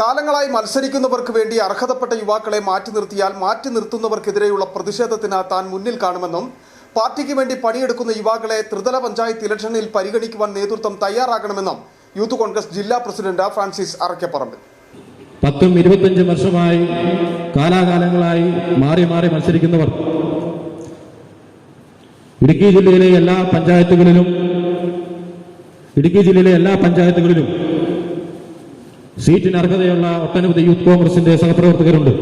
കാലങ്ങളായി മത്സരിക്കുന്നവർക്ക് വേണ്ടി അർഹതപ്പെട്ട യുവാക്കളെ മാറ്റി നിർത്തിയാൽ മാറ്റി നിർത്തുന്നവർക്കെതിരെയുള്ള പ്രതിഷേധത്തിന് താൻ മുന്നിൽ കാണുമെന്നും പാർട്ടിക്ക് വേണ്ടി പണിയെടുക്കുന്ന യുവാക്കളെ ത്രിതല പഞ്ചായത്ത് ഇലക്ഷനിൽ പരിഗണിക്കുവാൻ നേതൃത്വം തയ്യാറാകണമെന്നും യൂത്ത് കോൺഗ്രസ് ജില്ലാ പ്രസിഡന്റ് ഫ്രാൻസിസ് അറക്കപ്പറമ്പിൽ പത്തും ഇരുപത്തഞ്ചും വർഷമായി കാലാകാലങ്ങളായി മാറി മാറി മത്സരിക്കുന്നവർ ഇടുക്കി ജില്ലയിലെ എല്ലാ പഞ്ചായത്തുകളിലും ഇടുക്കി ജില്ലയിലെ എല്ലാ പഞ്ചായത്തുകളിലും സീറ്റിന് അർഹതയുള്ള ഒട്ടനവധി യൂത്ത് കോൺഗ്രസിന്റെ സഹപ്രവർത്തകരുണ്ട്.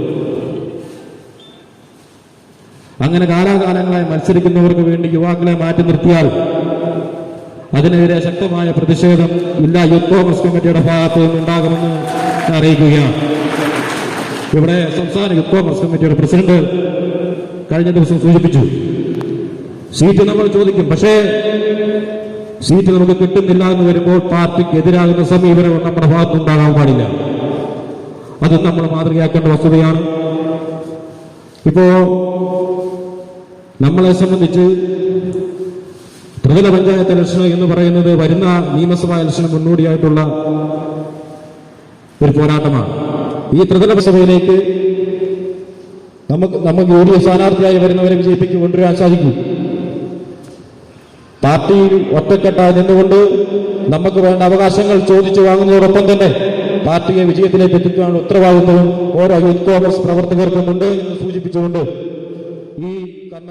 അങ്ങനെ കാലാകാലങ്ങളായി മത്സരിക്കുന്നവർക്ക് വേണ്ടി യുവാക്കളെ മാറ്റി നിർത്തിയാൽ അതിനെതിരെ ശക്തമായ പ്രതിഷേധം ജില്ലാ യൂത്ത് കോൺഗ്രസ് കമ്മിറ്റിയുടെ ഭാഗത്ത് നിന്നുണ്ടാകുമെന്ന് അറിയിക്കുകയാണ്. ഇവിടെ സംസ്ഥാന യൂത്ത് കോൺഗ്രസ് കമ്മിറ്റിയുടെ പ്രസിഡന്റ് കഴിഞ്ഞ ദിവസം സൂചിപ്പിച്ചു സീറ്റ് നമ്മൾ ചോദിക്കും പക്ഷേ സീറ്റ് നമുക്ക് കിട്ടുന്നില്ല എന്ന് വരുമ്പോൾ പാർട്ടിക്ക് എതിരാകുന്ന സമീപനം നമ്മുടെ ഭാഗത്തുണ്ടാകാൻ പാടില്ല. അത് നമ്മൾ മാതൃകയാക്കേണ്ട വസ്തുതയാണ്. ഇപ്പോ നമ്മളെ സംബന്ധിച്ച് ത്രിതല പഞ്ചായത്ത് ഇലക്ഷൻ എന്ന് പറയുന്നത് വരുന്ന നിയമസഭാ ഇലക്ഷന് മുന്നോടിയായിട്ടുള്ള ഒരു പോരാട്ടമാണ്. ഈ ത്രിതല സഭയിലേക്ക് നമുക്ക് നമുക്ക് യു ഡി എഫ് സ്ഥാനാർത്ഥിയായി വരുന്നവരെ വിജയിപ്പിച്ച് കൊണ്ടുവരാൻ സാധിക്കും പാർട്ടിയിൽ ഒറ്റക്കെട്ടായി നിന്നുകൊണ്ട് നമുക്ക് വേണ്ട അവകാശങ്ങൾ ചോദിച്ചു വാങ്ങുന്നതോടൊപ്പം തന്നെ പാർട്ടിയെ വിജയത്തിലേക്ക് എത്തിക്കാനുള്ള ഉത്തരവാദിത്വവും ഓരോ യൂത്ത് കോൺഗ്രസ് പ്രവർത്തകർക്കുമുണ്ട് എന്ന് സൂചിപ്പിച്ചുകൊണ്ട്